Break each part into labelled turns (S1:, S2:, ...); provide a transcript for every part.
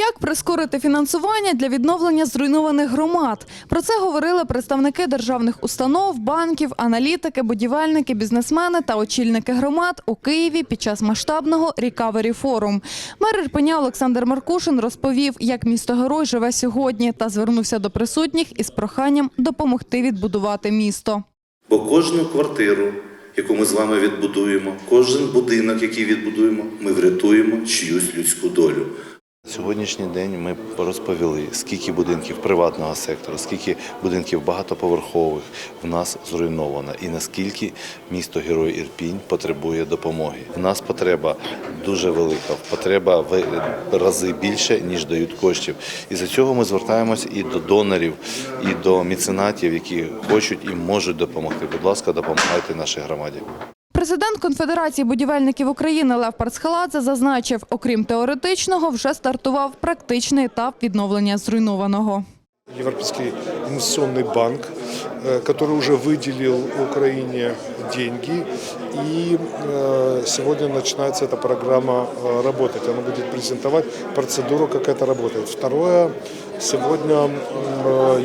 S1: Як прискорити фінансування для відновлення зруйнованих громад? Про це говорили представники державних установ, банків, аналітики, будівельники, бізнесмени та очільники громад у Києві під час масштабного Рікавері форум. Мер Ірпеня Олександр Маркушин розповів, як місто герой живе сьогодні, та звернувся до присутніх із проханням допомогти відбудувати місто.
S2: Бо кожну квартиру, яку ми з вами відбудуємо, кожен будинок, який відбудуємо, ми врятуємо чиюсь людську долю.
S3: Сьогоднішній день ми розповіли, скільки будинків приватного сектору, скільки будинків багатоповерхових в нас зруйновано, і наскільки місто Герой Ірпінь потребує допомоги. В нас потреба дуже велика, потреба в рази більше, ніж дають коштів. І за цього ми звертаємось і до донорів, і до меценатів, які хочуть і можуть допомогти. Будь ласка, допомагайте нашій громаді.
S1: Президент Конфедерації будівельників України Лев Парцхаладзе зазначив, окрім теоретичного, вже стартував практичний етап відновлення зруйнованого.
S4: Европейский инвестиционный банк, э, который уже выделил Украине деньги. И э, сегодня начинается эта программа э, работать. Она будет презентовать процедуру, как это работает. Второе, сегодня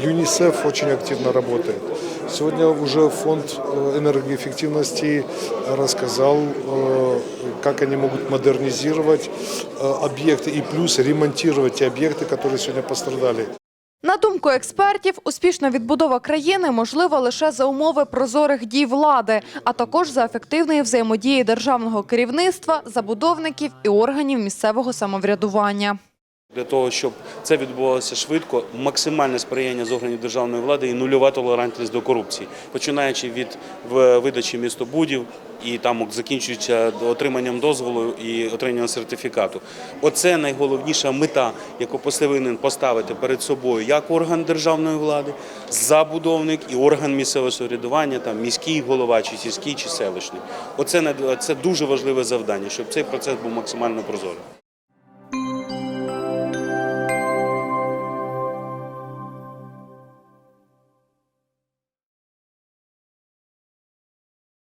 S4: ЮНИСЕФ очень активно работает. Сегодня уже фонд энергоэффективности рассказал, как они могут модернизировать объекты и плюс ремонтировать те объекты, которые сегодня пострадали.
S1: На думку експертів, успішна відбудова країни можлива лише за умови прозорих дій влади, а також за ефективної взаємодії державного керівництва, забудовників і органів місцевого самоврядування.
S5: Для того, щоб це відбувалося швидко, максимальне сприяння з органів державної влади і нульова толерантність до корупції, починаючи від видачі містобудів і там закінчуючи отриманням дозволу і отриманням сертифікату. Оце найголовніша мета, яку повинен поставити перед собою як орган державної влади, забудовник і орган місцевого самоврядування, там міський голова, чи сільський, чи селищний. Оце це дуже важливе завдання, щоб цей процес був максимально прозорий.